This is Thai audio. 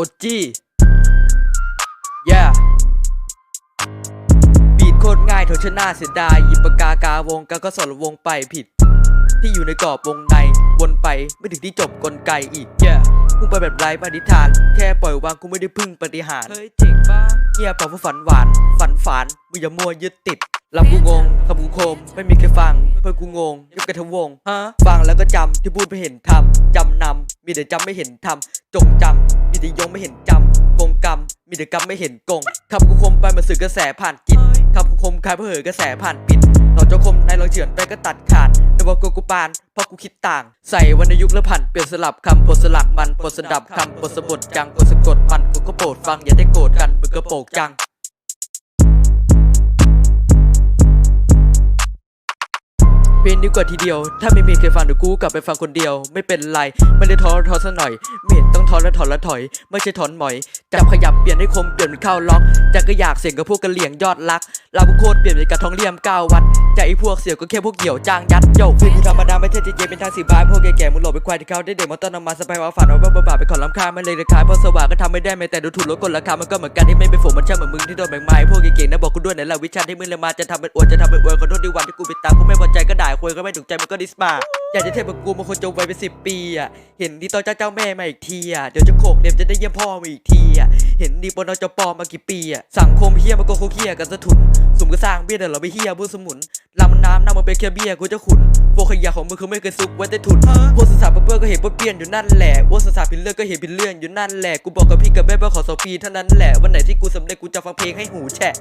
อดจี้ yeah บีดโคตรง่ายเธอชนะเสียดายหยิบปากกากาวงกาก็สอนวงไปผิด ที่อยู่ในกรอบวงในวนไปไม่ถึงที่จบกลไกอีก yeah พุ่งไปแบบไร้ปฏิฐาน แค่ปล่อยวางกูไม่ได้พึ่งปฏิหารเฮ้ยเจ๋งป้าเงียบเปล่าเพราะฝันหวาน ฝันฝานมึงอย่ามัวยึดติดลำกูงงคำกูโคม ไม่มีใครฟัง เพื่อนกูงงยุบกันทั้งวงฮะฟังแล้วก็จำที่พูดไม่เห็นทำจำนำมีแต่จำไม่เห็นทำจงจำ แต่ยงไม่เห็นจำกงกรรมมีแต่กรรมไม่เห็นกงคำกูคมไปมาสื่อกระแสผ่านจิตคำกูคมคลายเพื่อเหอกระแสผ่านปิดต่อเจ้าคมนายลองเฉือนไปก็ตัดขาดแต่ว่ากูกูปานเพราะกูคิดต่าง ใส่วรรณยุกต์และผันเปลี่ยนสลับคำบทสลักมันบทสดับคำบทสะบดจังบทสะกดมันกูก็โปรดฟังอย่าได้โกรธกันมึงก็โปกจัง เพลงนี้กว่าทีเดียว ถ้าไม่มีใครฟังเดี๋ยวกูกลับไปฟังคนเดียว ไม่เป็นไร ไม่ได้ท้อท้อซะหน่อยไม่เห็นต้องท้อและถอนและถอย ไม่ใช่ถอนหมอย จับขยับเปลี่ยนให้คมเปลี่ยนเป็นเข้าล็อกจากก็อยากเสียงกับพวกกระเหลี่ยงยอดรักเราก็โคตรเปลี่ยนเป็นกระทองเลี่ยมเก้าวัดจากไอ้พวกเสี่ยวก็แค่พวกเหี่ยวจ้างยัดโยกเพลงกูธรรมดาไม่ใช่เจเจเป็นทางสีบายพวกแก่ๆมึงหลบไปควายที่เขาได้เด็กมาต้นเอามาสบายว่าฝันเอาบ้าบ้าไปขอลำคาญมันเลยราคายเพราะสว่างก็ทำไม่ได้แม้แต่ดูถูกลดกดราคามันก็เหมือนกันที่ไม่เป็นฝนมันช่างเหมือนมึงที่โดนแบ่งไม้พวกเก่งๆนะบอกกูด้วยในละวิชาที่มึงเลยมาจะทำเป็นอวดจะทำเป็นอวยขอโทษที่วันที่กูไปตามกู ไม่พอใจก็ด่าคุยก็ไม่ถูกใจมึงก็ดิสมาอยากจะเทียบกับกูมันคนจงไวเป็นสิบปีอะเห็นดีตอนเจ้าเจ้าแม่มาอีกทีอะเดี๋ยวจะโขกเด็มจะได้เยี่ยมพ่อมาอีกทีอะเห็นดีปนจปอมากี่ปีอะสังคมเฮียมันก็โคเฮียกันสะทุนสุ่มก็สร้างเบี้ยแต่เราไม่เฮียบูสมุนลำน้ำน้ำมันเป็นแค่เบี้ยกูจะขุนโฟขยะของมึงคือไม่เคยซุกไว้ใต้ทุนพวกสสารเปื้อนก็เห็นว่าเปลี่ยนอยู่นั่นแหละพวกสสารพินเลือกก็เห็นพินเลื่อนอยู่นั่นแหละกูบอกกับพี่กับแม่ว่าขอสองปีเท่านั้นแหละวันไหนที่กูสำเร็จกูจะฟังเพลงให้หูแฉะ